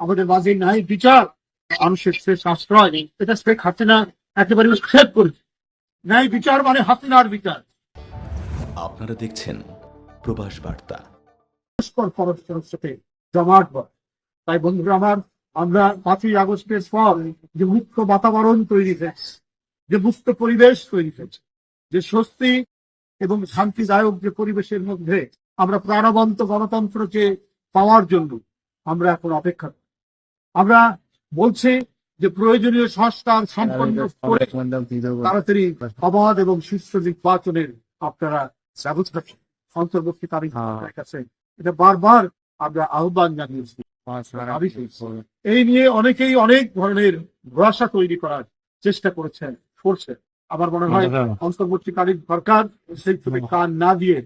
আমাদের মাঝে নাই বিচার। মানুষের শেষ আশ্রয় নেই। এটা শেখ হাসিনা একেবারে উচ্ছেদ করেছে। ন্যায় বিচার মানে হাসিনার বিচার। আপনারা দেখছেন প্রবাস বার্তা। পরস্পরের সাথে জমাট বয় তাই বন্ধুরা আমার আমরা পাঁচই আগস্টের পর যে মুক্ত বাতাবরণ তৈরি হয়েছে যে মুক্ত পরিবেশ তৈরি হয়েছে যে স্বস্তি এবং শান্তিদায়ক যে পরিবেশের মধ্যে আমরা প্রাণবন্ত গণতন্ত্রকে পাওয়ার জন্য আমরা এখন অপেক্ষা করি। আমরা বলছি যে প্রয়োজনীয় সংস্কার সম্পন্ন করে তাড়াতাড়ি অবাধ এবং সুস্থ নির্বাচনের আপনারা ব্যবস্থা অন্তর্বর্তীকালীন সরকারের কাছে। এটা বারবার আমরা আহ্বান জানিয়েছি। এই নিয়ে অনেকেই অনেক ধরনের ভরসা তৈরি করার চেষ্টা করেছেন করছে আমার মনে হয় অন্তর্বর্তীকালীন সরকার সেই থেকে কান না দিয়ে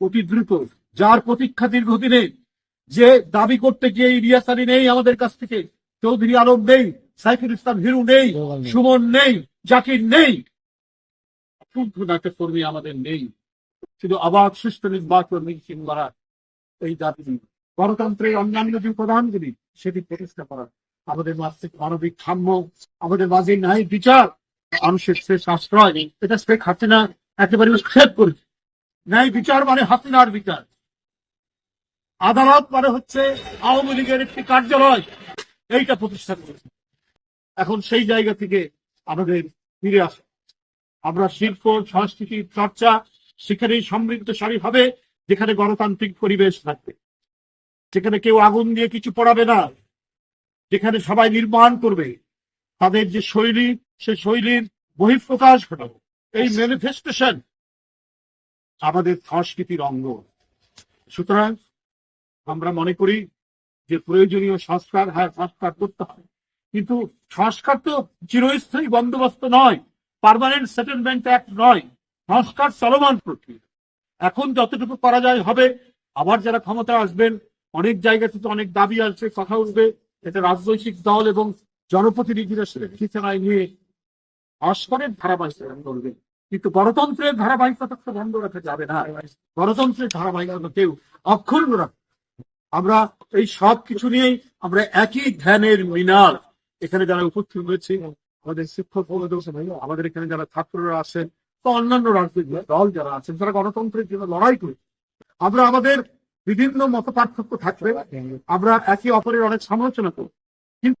অতি দ্রুত যার প্রতীক্ষা দীর্ঘদিনে যে দাবি করতে গিয়ে ইলিয়াস আলী নেই আমাদের কাছ থেকে চৌধুরী আলম নেই সাইফুল ইসলাম হিরু নেই সুমন নেই জাকির নেই। শুদ্ধ নাটক কর্মী আমাদের নেই। শুধু অবাধ সুষ্ঠু নির্বাচন নিশ্চিত করা এই দাবি। গণতন্ত্রের অন্যান্য যে প্রধানগুলি সেটি প্রতিষ্ঠা করা। আমাদের মাঝে মানবিক সাম্য আমাদের মাঝে নাই বিচার মানুষের শেষ আশ্রয়। নেই এটা শেখ হাসিনা একেবারে উচ্ছেদ করেছে। ন্যায় বিচার মানে হাসিনার বিচার। আদালত মানে হচ্ছে আওয়ামী লীগের একটি কার্যালয়। এইটা প্রতিষ্ঠা করেছে। এখন সেই জায়গা থেকে আমাদের ফিরে আসা। আমরা শিল্প, সংস্কৃতি, চর্চা, সেখানে সমৃদ্ধশালী হবে, যেখানে গণতান্ত্রিক পরিবেশ থাকবে। যেখানে কেউ আগুন দিয়ে কিছু পড়াবে না। যেখানে সবাই নির্মাণ করবে। তাদের যে শৈলী, সে শৈলীর বহিঃপ্রকাশ ঘটাবে। এই ম্যানিফেস্টেশন আমাদের সংস্কৃতির অঙ্গ। সুতরাং আমরা মনে করি যে প্রয়োজনীয় সংস্কার হ্যাঁ সংস্কার করতে হয় কিন্তু সংস্কার তো চিরস্থায়ী বন্দোবস্ত নয় পার্মানেন্ট সেটেলমেন্ট অ্যাক্ট নয়, সংস্কার চলমান প্রক্রিয়া। এখন যতটুকু করা যায় হবে, আবার যারা ক্ষমতা আসবেন, অনেক জায়গা থেকে অনেক দাবি আসবে, কথা উঠবে, এটা রাজনৈতিক দল এবং জনপ্রতিনিধিরা বিবেচনায় নিয়ে সংস্কারের ধারাবাহিকতা করবে। কিন্তু গণতন্ত্রের ধারাবাহিকতা বন্ধ রাখা যাবে না। গণতন্ত্রের ধারাবাহিকতা কেউ অক্ষুণ্ণ রাখে আমরা এই সব কিছু নিয়েই আমরা একই ধ্যানের মিনার এখানে যারা উপস্থিত হয়েছে আমাদের শিক্ষক আমাদের এখানে যারা ছাত্ররা আছেন বা অন্যান্য রাজনৈতিক দল যারা আছেন, তারা গণতন্ত্রের জন্য লড়াই করে। আমরা আমাদের বিভিন্ন মত পার্থক্য থাকবে, আমরা একে অপরের অনেক সমালোচনা করব। কিন্তু